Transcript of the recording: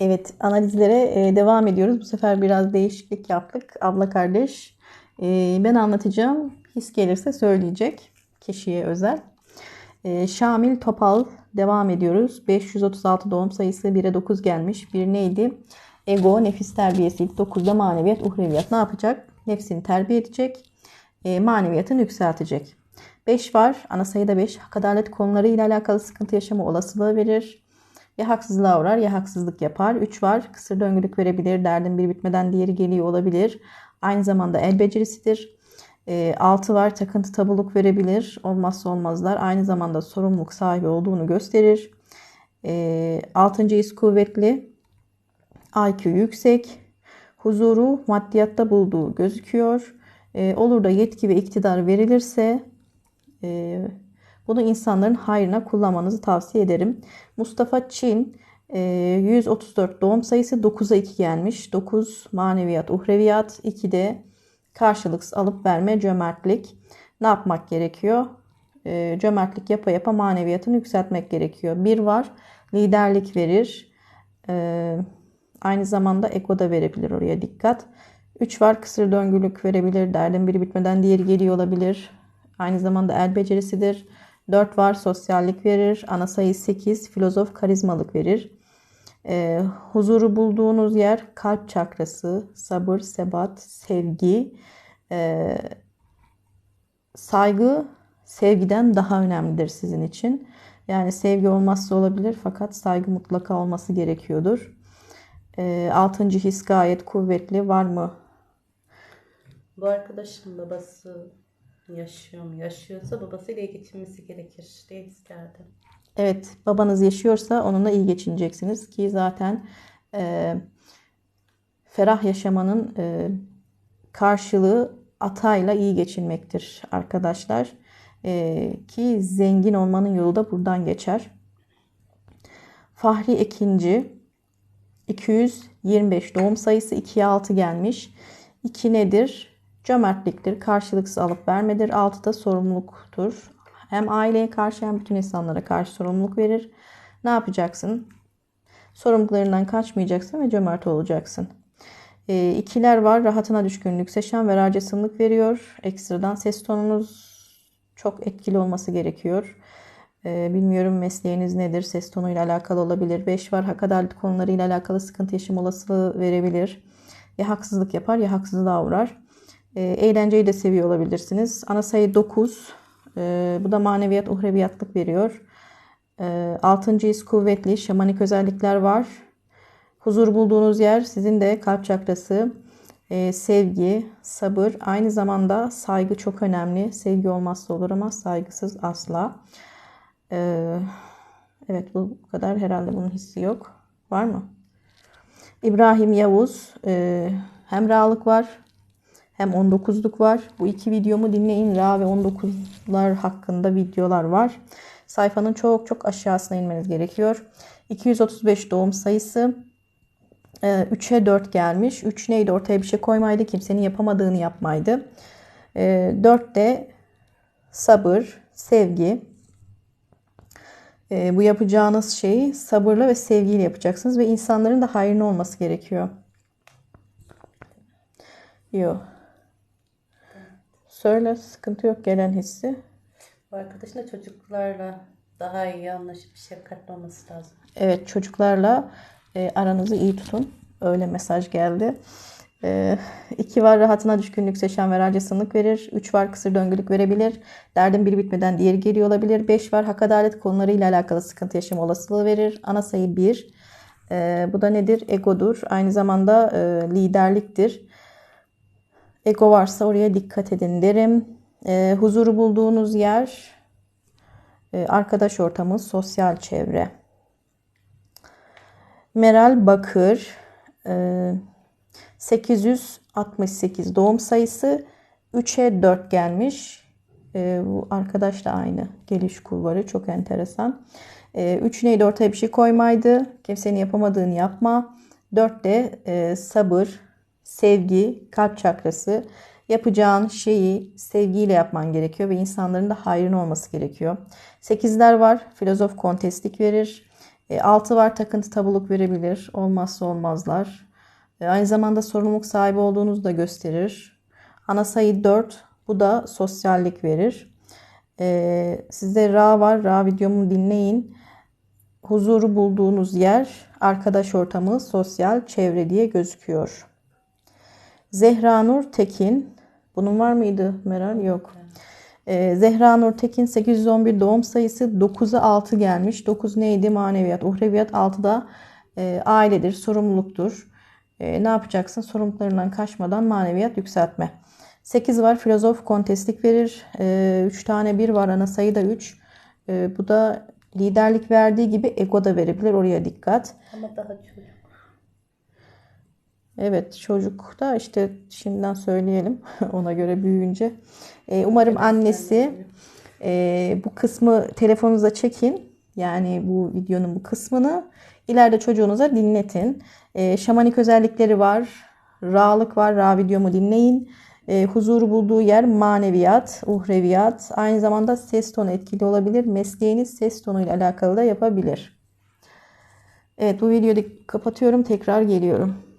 Evet analizlere e, devam ediyoruz. Bu sefer biraz değişiklik yaptık. Abla kardeş e, ben anlatacağım. His gelirse söyleyecek. Kişiye özel. E, Şamil Topal devam ediyoruz. 536 doğum sayısı 1'e 9 gelmiş. Bir neydi? Ego, nefis terbiyesiydi. 9'da maneviyat, uhreviyat. Ne yapacak? Nefsini terbiye edecek. Maneviyatını yükseltecek. 5 var. Ana sayıda 5. Hak adalet konuları ile alakalı sıkıntı yaşama olasılığı verir. Ya haksızlığa uğrar ya haksızlık yapar. 3 var. Kısır döngülük verebilir. Derdin bir bitmeden diğeri geliyor olabilir. Aynı zamanda el becerisidir. 6 var. Takıntı tabuluk verebilir. Olmazsa olmazlar. Aynı zamanda sorumluluk sahibi olduğunu gösterir. 6. his kuvvetli. IQ yüksek. Huzuru maddiyatta bulduğu gözüküyor. Olur da yetki ve iktidar verilirse bunu insanların hayrına kullanmanızı tavsiye ederim. Mustafa Çin 134 doğum sayısı 9'a 2 gelmiş. 9 maneviyat, uhreviyat, 2 de karşılıksız alıp verme, cömertlik. Ne yapmak gerekiyor? Cömertlik yapa yapa maneviyatını yükseltmek gerekiyor. Bir var liderlik verir. Aynı zamanda ego da verebilir oraya dikkat. 3 var kısır döngülük verebilir. Derdin biri bitmeden diğeri geliyor olabilir. Aynı zamanda el becerisidir. 4 var sosyallik verir. Ana sayı 8 filozof karizmalık verir. E, huzuru bulduğunuz yer kalp çakrası, sabır, sebat, sevgi, e, saygı sevgiden daha önemlidir sizin için. Yani sevgi olmazsa olabilir fakat saygı mutlaka olması gerekiyordur. E, altıncı his gayet kuvvetli. Var mı? Bu arkadaşın babası yaşıyor mu? Yaşıyorsa babasıyla iyi geçinmesi gerekir diye isterdim. Evet babanız yaşıyorsa onunla iyi geçineceksiniz ki zaten e, ferah yaşamanın e, karşılığı atayla iyi geçinmektir arkadaşlar. E, ki zengin olmanın yolu da buradan geçer. Fahri Ekinci 225 doğum sayısı 2'ye 6 gelmiş. 2 nedir? Cömertliktir, karşılıksız alıp vermedir. Altı da sorumluluktur. Hem aileye karşı hem bütün insanlara karşı sorumluluk verir. Ne yapacaksın? Sorumluluklarından kaçmayacaksın ve cömert olacaksın. E, ikiler var. Rahatına düşkünlük, seçen ve racasınlık veriyor. Ekstradan ses tonunuz çok etkili olması gerekiyor. E, bilmiyorum mesleğiniz nedir? Ses tonuyla alakalı olabilir. Beş var. Hak adalet konularıyla alakalı sıkıntı yaşam olasılığı verebilir. Ya haksızlık yapar ya haksızlığa uğrar. E, eğlenceyi de seviyor olabilirsiniz. Ana sayı 9. E, bu da maneviyat, uhreviyatlık veriyor. E, 6. his kuvvetli, şamanik özellikler var. Huzur bulduğunuz yer sizin de kalp çakrası, e, sevgi, sabır, aynı zamanda saygı çok önemli. Sevgi olmazsa olur ama saygısız asla. E, evet bu kadar herhalde bunun hissi yok. Var mı? İbrahim Yavuz, e, hemralık var hem 19'luk var. Bu iki videomu dinleyin. Ra ve 19'lar hakkında videolar var. Sayfanın çok çok aşağısına inmeniz gerekiyor. 235 doğum sayısı. 3'e ee, 4 gelmiş. 3 neydi? Ortaya bir şey koymaydı. Kimsenin yapamadığını yapmaydı. 4 ee, de sabır, sevgi. Ee, bu yapacağınız şeyi sabırla ve sevgiyle yapacaksınız. Ve insanların da hayrına olması gerekiyor. Yok. Söyle sıkıntı yok gelen hissi. Bu arkadaşın da çocuklarla daha iyi anlaşıp şefkatli olması lazım. Evet çocuklarla e, aranızı iyi tutun. Öyle mesaj geldi. E, iki var rahatına düşkünlük seçen ve racasınlık verir. Üç var kısır döngülük verebilir. Derdin biri bitmeden diğeri geliyor olabilir. Beş var hak adalet konularıyla alakalı sıkıntı yaşama olasılığı verir. Ana sayı bir. E, bu da nedir? Egodur. Aynı zamanda e, liderliktir. Ego varsa oraya dikkat edin derim. E, huzuru bulduğunuz yer, e, arkadaş ortamı, sosyal çevre. Meral Bakır, e, 868 doğum sayısı 3'e 4 gelmiş. E, bu arkadaş da aynı geliş kulvarı çok enteresan. E, 3 neydi ortaya bir şey koymaydı. Kimsenin yapamadığını yapma. 4 de e, sabır, sevgi, kalp çakrası. Yapacağın şeyi sevgiyle yapman gerekiyor ve insanların da hayrın olması gerekiyor. Sekizler var. Filozof kontestlik verir. E, altı var takıntı tabuluk verebilir. Olmazsa olmazlar. E, aynı zamanda sorumluluk sahibi olduğunuzu da gösterir. Ana sayı 4. Bu da sosyallik verir. E, sizde Ra var. Ra videomu dinleyin. Huzuru bulduğunuz yer arkadaş ortamı, sosyal çevre diye gözüküyor. Zehra Nur Tekin. Bunun var mıydı Meral? Yok. Ee, Zehra Nur Tekin 811 doğum sayısı 9'a 6 gelmiş. 9 neydi? Maneviyat. Uhreviyat 6 da e, ailedir, sorumluluktur. E, ne yapacaksın? Sorumluluklarından kaçmadan maneviyat yükseltme. 8 var. Filozof kontestlik verir. 3 tane 1 var. Ana sayı da 3. E, bu da liderlik verdiği gibi ego da verebilir. Oraya dikkat. Ama daha çocuk. Evet çocuk da işte şimdiden söyleyelim ona göre büyüyünce. Ee, umarım annesi e, bu kısmı telefonunuza çekin. Yani bu videonun bu kısmını ileride çocuğunuza dinletin. Ee, şamanik özellikleri var. Ra'lık var. Ra videomu dinleyin. Ee, huzuru bulduğu yer maneviyat, uhreviyat. Aynı zamanda ses tonu etkili olabilir. Mesleğiniz ses tonuyla alakalı da yapabilir. Evet bu videoyu kapatıyorum. Tekrar geliyorum.